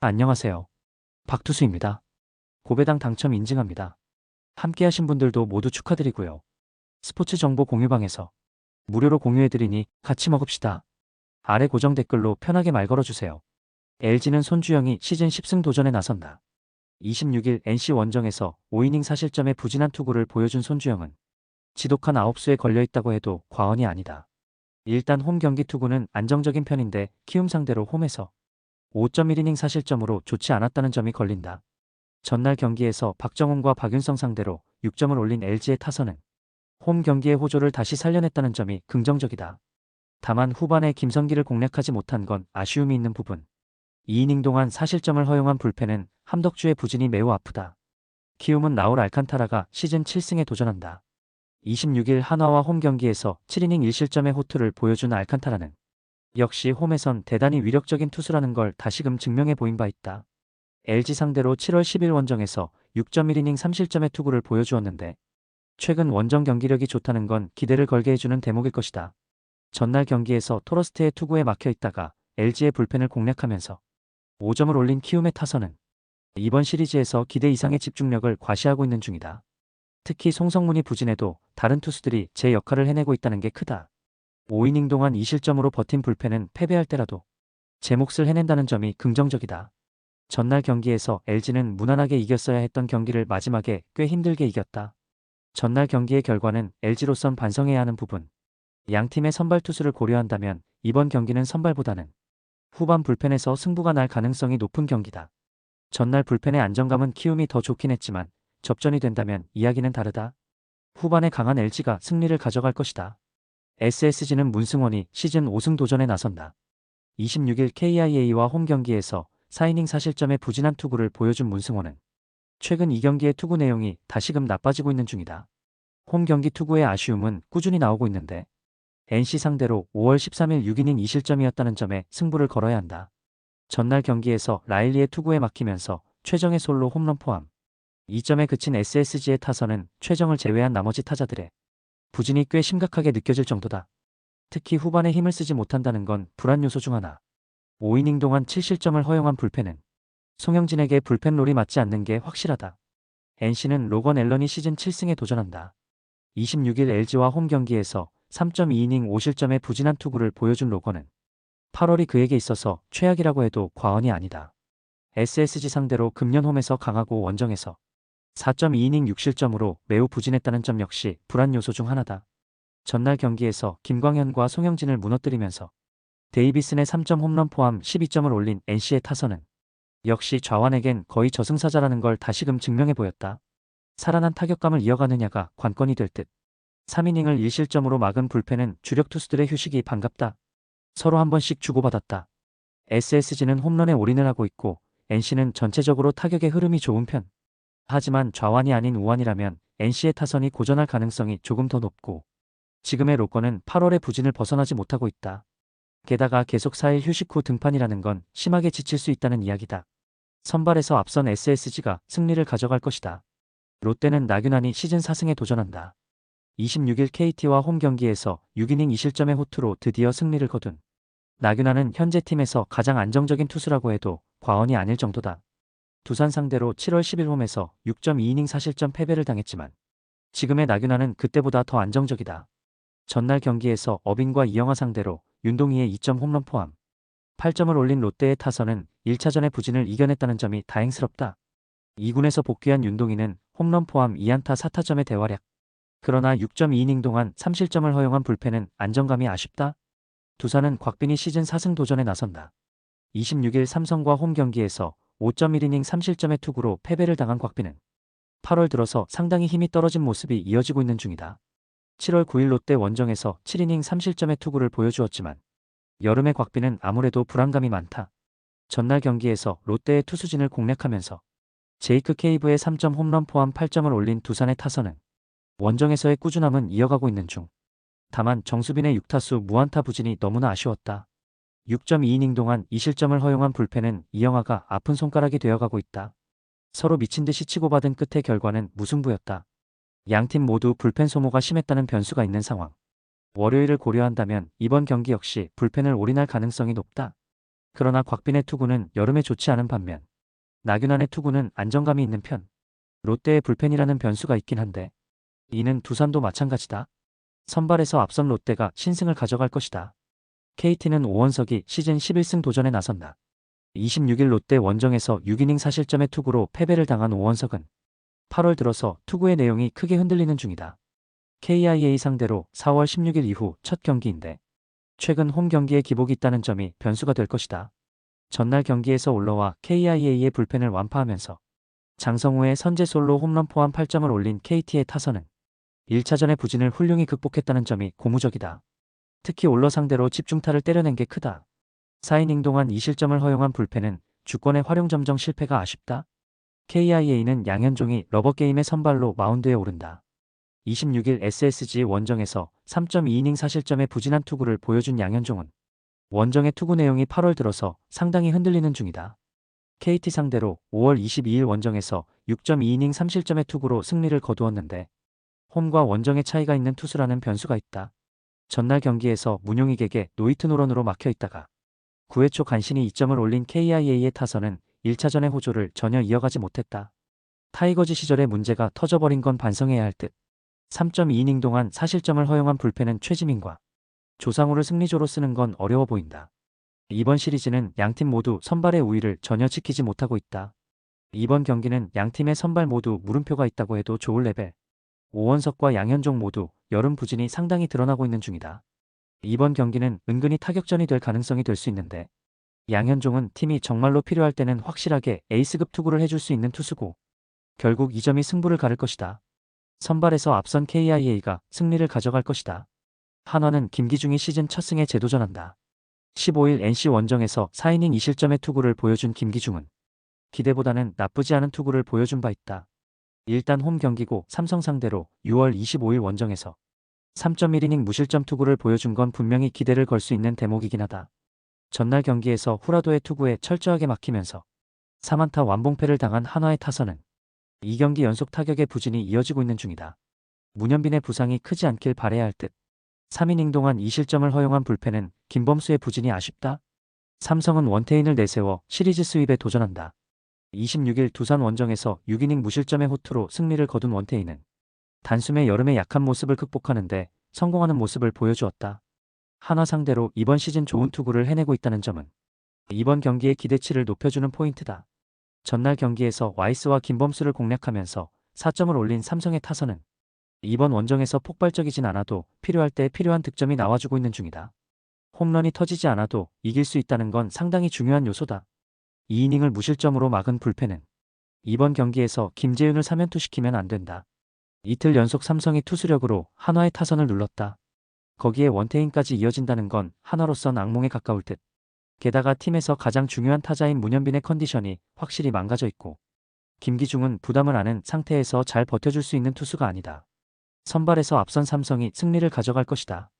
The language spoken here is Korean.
안녕하세요. 박투수입니다. 고배당 당첨 인증합니다. 함께하신 분들도 모두 축하드리고요. 스포츠 정보 공유방에서 무료로 공유해드리니 같이 먹읍시다. 아래 고정 댓글로 편하게 말 걸어주세요. LG는 손주영이 시즌 10승 도전에 나선다. 26일 NC 원정에서 5이닝 사실점의 부진한 투구를 보여준 손주영은 지독한 아홉수에 걸려있다고 해도 과언이 아니다. 일단 홈 경기 투구는 안정적인 편인데 키움 상대로 홈에서 5.1이닝 사실점으로 좋지 않았다는 점이 걸린다. 전날 경기에서 박정훈과 박윤성 상대로 6점을 올린 LG의 타선은 홈 경기의 호조를 다시 살려냈다는 점이 긍정적이다. 다만 후반에 김성기를 공략하지 못한 건 아쉬움이 있는 부분. 2이닝 동안 사실점을 허용한 불펜은 함덕주의 부진이 매우 아프다. 키움은 나올 알칸타라가 시즌 7승에 도전한다. 26일 한화와 홈 경기에서 7이닝 1실점의 호투를 보여준 알칸타라는 역시 홈에선 대단히 위력적인 투수라는 걸 다시금 증명해 보인 바 있다. LG 상대로 7월 10일 원정에서 6.1이닝 3실점의 투구를 보여주었는데 최근 원정 경기력이 좋다는 건 기대를 걸게 해주는 대목일 것이다. 전날 경기에서 토러스트의 투구에 막혀 있다가 LG의 불펜을 공략하면서 5점을 올린 키움의 타선은 이번 시리즈에서 기대 이상의 집중력을 과시하고 있는 중이다. 특히 송성문이 부진해도 다른 투수들이 제 역할을 해내고 있다는 게 크다. 5이닝 동안 2실점으로 버틴 불펜은 패배할 때라도 제 몫을 해낸다는 점이 긍정적이다. 전날 경기에서 LG는 무난하게 이겼어야 했던 경기를 마지막에 꽤 힘들게 이겼다. 전날 경기의 결과는 LG로선 반성해야 하는 부분. 양 팀의 선발 투수를 고려한다면 이번 경기는 선발보다는 후반 불펜에서 승부가 날 가능성이 높은 경기다. 전날 불펜의 안정감은 키움이 더 좋긴 했지만 접전이 된다면 이야기는 다르다. 후반에 강한 LG가 승리를 가져갈 것이다. SSG는 문승원이 시즌 5승 도전에 나선다. 26일 KIA와 홈 경기에서 4이닝 사실점의 부진한 투구를 보여준 문승원은 최근 이 경기의 투구 내용이 다시금 나빠지고 있는 중이다. 홈 경기 투구의 아쉬움은 꾸준히 나오고 있는데 NC 상대로 5월 13일 6이닝 2실점이었다는 점에 승부를 걸어야 한다. 전날 경기에서 라일리의 투구에 막히면서 최정의 솔로 홈런 포함 2점에 그친 SSG의 타선은 최정을 제외한 나머지 타자들의 부진이 꽤 심각하게 느껴질 정도다. 특히 후반에 힘을 쓰지 못한다는 건 불안 요소 중 하나. 5이닝 동안 7실점을 허용한 불펜은 송영진에게 불펜 롤이 맞지 않는 게 확실하다. NC는 로건 앨런이 시즌 7승에 도전한다. 26일 LG와 홈 경기에서 3.2이닝 5실점의 부진한 투구를 보여준 로건은 8월이 그에게 있어서 최악이라고 해도 과언이 아니다. SSG 상대로 금년 홈에서 강하고 원정에서 4.2이닝 6실점으로 매우 부진했다는 점 역시 불안 요소 중 하나다. 전날 경기에서 김광현과 송영진을 무너뜨리면서 데이비슨의 3점 홈런 포함 12점을 올린 NC의 타선은 역시 좌완에겐 거의 저승사자라는 걸 다시금 증명해 보였다. 살아난 타격감을 이어가느냐가 관건이 될 듯. 3이닝을 1실점으로 막은 불펜은 주력 투수들의 휴식이 반갑다. 서로 한 번씩 주고받았다. SSG는 홈런에 올인을 하고 있고 NC는 전체적으로 타격의 흐름이 좋은 편. 하지만 좌완이 아닌 우완이라면 NC의 타선이 고전할 가능성이 조금 더 높고 지금의 로건은 8월의 부진을 벗어나지 못하고 있다. 게다가 계속 4일 휴식 후 등판이라는 건 심하게 지칠 수 있다는 이야기다. 선발에서 앞선 SSG가 승리를 가져갈 것이다. 롯데는 나균환이 시즌 4승에 도전한다. 26일 KT와 홈 경기에서 6이닝 2실점의 호투로 드디어 승리를 거둔 나균환은 현재 팀에서 가장 안정적인 투수라고 해도 과언이 아닐 정도다. 두산 상대로 7월 10일 홈에서 6.2이닝 사실점 패배를 당했지만 지금의 나균아는 그때보다 더 안정적이다. 전날 경기에서 어빈과 이영하 상대로 윤동희의 2점 홈런 포함 8점을 올린 롯데의 타선은 1차전의 부진을 이겨냈다는 점이 다행스럽다. 2군에서 복귀한 윤동희는 홈런 포함 2안타 4타점의 대활약. 그러나 6.2이닝 동안 3실점을 허용한 불펜은 안정감이 아쉽다. 두산은 곽빈이 시즌 4승 도전에 나선다. 26일 삼성과 홈 경기에서 5.1이닝 3실점의 투구로 패배를 당한 곽빈은 8월 들어서 상당히 힘이 떨어진 모습이 이어지고 있는 중이다. 7월 9일 롯데 원정에서 7이닝 3실점의 투구를 보여주었지만 여름의 곽빈은 아무래도 불안감이 많다. 전날 경기에서 롯데의 투수진을 공략하면서 제이크 케이브의 3점 홈런 포함 8점을 올린 두산의 타선은 원정에서의 꾸준함은 이어가고 있는 중. 다만 정수빈의 6타수 무안타 부진이 너무나 아쉬웠다. 6.2이닝 동안 2실점을 허용한 불펜은 이영하가 아픈 손가락이 되어가고 있다. 서로 미친 듯이 치고받은 끝의 결과는 무승부였다. 양팀 모두 불펜 소모가 심했다는 변수가 있는 상황. 월요일을 고려한다면 이번 경기 역시 불펜을 올인할 가능성이 높다. 그러나 곽빈의 투구는 여름에 좋지 않은 반면 나균안의 투구는 안정감이 있는 편. 롯데의 불펜이라는 변수가 있긴 한데 이는 두산도 마찬가지다. 선발에서 앞선 롯데가 신승을 가져갈 것이다. KT는 오원석이 시즌 11승 도전에 나선다. 26일 롯데 원정에서 6이닝 사실점의 투구로 패배를 당한 오원석은 8월 들어서 투구의 내용이 크게 흔들리는 중이다. KIA 상대로 4월 16일 이후 첫 경기인데 최근 홈 경기에 기복이 있다는 점이 변수가 될 것이다. 전날 경기에서 올라와 KIA의 불펜을 완파하면서 장성우의 선제 솔로 홈런 포함 8점을 올린 KT의 타선은 1차전의 부진을 훌륭히 극복했다는 점이 고무적이다. 특히 올러 상대로 집중타를 때려낸 게 크다. 4이닝 동안 2실점을 허용한 불펜은 주권의 활용 점정 실패가 아쉽다. KIA는 양현종이 러버게임의 선발로 마운드에 오른다. 26일 SSG 원정에서 3.2이닝 사실점의 부진한 투구를 보여준 양현종은 원정의 투구 내용이 8월 들어서 상당히 흔들리는 중이다. KT 상대로 5월 22일 원정에서 6.2이닝 3실점의 투구로 승리를 거두었는데 홈과 원정의 차이가 있는 투수라는 변수가 있다. 전날 경기에서 문용익에게 노이트 노런으로 막혀 있다가 9회 초 간신히 2점을 올린 KIA의 타선은 1차전의 호조를 전혀 이어가지 못했다. 타이거즈 시절의 문제가 터져버린 건 반성해야 할 듯. 3.2이닝 동안 사실점을 허용한 불펜은 최지민과 조상우를 승리조로 쓰는 건 어려워 보인다. 이번 시리즈는 양팀 모두 선발의 우위를 전혀 지키지 못하고 있다. 이번 경기는 양팀의 선발 모두 물음표가 있다고 해도 좋을 레벨. 오원석과 양현종 모두 여름 부진이 상당히 드러나고 있는 중이다. 이번 경기는 은근히 타격전이 될 가능성이 될 수 있는데 양현종은 팀이 정말로 필요할 때는 확실하게 에이스급 투구를 해줄 수 있는 투수고 결국 이 점이 승부를 가를 것이다. 선발에서 앞선 KIA가 승리를 가져갈 것이다. 한화는 김기중이 시즌 첫 승에 재도전한다. 15일 NC 원정에서 4이닝 2실점의 투구를 보여준 김기중은 기대보다는 나쁘지 않은 투구를 보여준 바 있다. 일단 홈 경기고 삼성 상대로 6월 25일 원정에서 3.1이닝 무실점 투구를 보여준 건 분명히 기대를 걸 수 있는 대목이긴 하다. 전날 경기에서 후라도의 투구에 철저하게 막히면서 3안타 완봉패를 당한 한화의 타선은 2경기 연속 타격의 부진이 이어지고 있는 중이다. 문현빈의 부상이 크지 않길 바래야 할 듯. 3이닝 동안 2실점을 허용한 불펜은 김범수의 부진이 아쉽다. 삼성은 원태인을 내세워 시리즈 스윕에 도전한다. 26일 두산 원정에서 6이닝 무실점의 호투로 승리를 거둔 원태인은 단숨에 여름의 약한 모습을 극복하는데 성공하는 모습을 보여주었다. 한화 상대로 이번 시즌 좋은 투구를 해내고 있다는 점은 이번 경기의 기대치를 높여주는 포인트다. 전날 경기에서 와이스와 김범수를 공략하면서 4점을 올린 삼성의 타선은 이번 원정에서 폭발적이진 않아도 필요할 때 필요한 득점이 나와주고 있는 중이다. 홈런이 터지지 않아도 이길 수 있다는 건 상당히 중요한 요소다. 2이닝을 무실점으로 막은 불펜은 이번 경기에서 김재윤을 사면투시키면 안 된다. 이틀 연속 삼성이 투수력으로 한화의 타선을 눌렀다. 거기에 원태인까지 이어진다는 건 한화로선 악몽에 가까울 듯. 게다가 팀에서 가장 중요한 타자인 문현빈의 컨디션이 확실히 망가져 있고 김기중은 부담을 아는 상태에서 잘 버텨줄 수 있는 투수가 아니다. 선발에서 앞선 삼성이 승리를 가져갈 것이다.